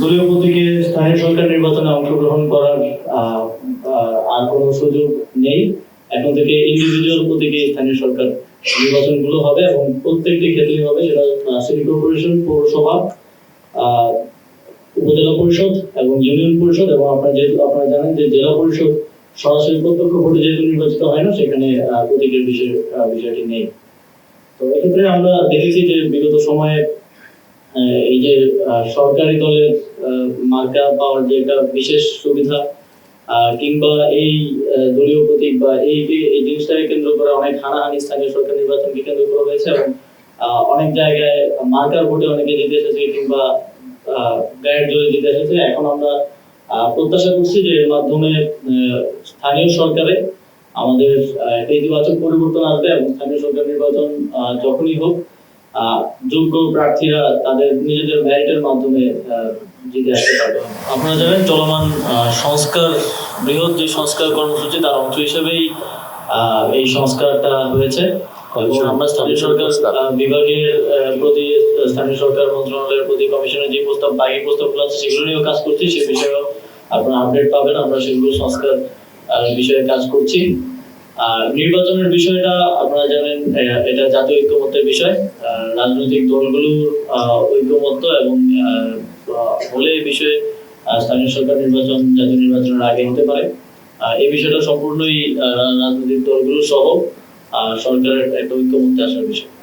দলীয় প্রতীকে স্থানীয় সরকার নির্বাচনে অংশগ্রহণ করার আর কোনো সুযোগ নেই। এখন থেকে ইন্ডিভিজুয়াল প্রতীকে স্থানীয় সরকার নির্বাচনগুলো হবে এবং প্রত্যেকটি ক্ষেত্রেই হবে, সেটা সিটি কর্পোরেশন পৌরসভা উপজেলা পরিষদ এবং ইউনিয়ন পরিষদ এবং আপনারা যেহেতু আপনারা জানেন যে জেলা পরিষদ সরাসরি প্রত্যক্ষ ভোটে যেহেতু নির্বাচিত হয় না, সেখানে প্রতীকের বিষয় বিষয়টি নেই। তো এক্ষেত্রে আমরা দেখেছি যে বিগত সময়ে এই যে সরকারি দলের মার্কা পাওয়ার যে একটা বিশেষ সুবিধা কিংবা এই দলীয় প্রতীক বা এই এই জিনিসটাকে কেন্দ্র করে অনেক হানাহানি স্থানীয় সরকার নির্বাচনকে কেন্দ্র করে হয়েছে এবং অনেক জায়গায় মার্কার ভোটে অনেকে জিতে এসেছে কিংবা গায়ের জোরে জিতে এসেছে। এখন আমরা প্রত্যাশা করছি যে এর মাধ্যমে স্থানীয় সরকারে আমাদের ইতিবাচক পরিবর্তন আসবে এবং স্থানীয় সরকার নির্বাচন যখনই হোক যোগ্য প্রার্থীরা তাদের নিজেদের মেরিটের মাধ্যমে জিতে আসতে পারবে। আপনারা জানেন চলমান সংস্কার বৃহৎ যে সংস্কার কর্মসূচি তার অংশ হিসেবেই এই সংস্কারটা হয়েছে। আমরা স্থানীয় সরকার বিভাগের প্রতি স্থানীয় সরকার মন্ত্রণালয়ের প্রতি কমিশনের যে প্রস্তাব বাকি প্রস্তাবগুলো আছে সেগুলো নিয়েও কাজ করছি। সে বিষয়েও আপনারা আপডেট পাবেন। আমরা সেগুলো সংস্কার বিষয়ে কাজ করছি। আর নির্বাচনের বিষয়টা আপনারা জানেন এটা জাতীয় ঐক্যমত্যের বিষয়। রাজনৈতিক দলগুলোর ঐক্যমত্য এবং হলে এই বিষয়ে স্থানীয় সরকার নির্বাচন, জাতীয় নির্বাচনের আগে হতে পারে। এই বিষয়টা সম্পূর্ণই রাজনৈতিক দলগুলো সহ সরকারের একটা ঐক্যমত্যে আসার বিষয়।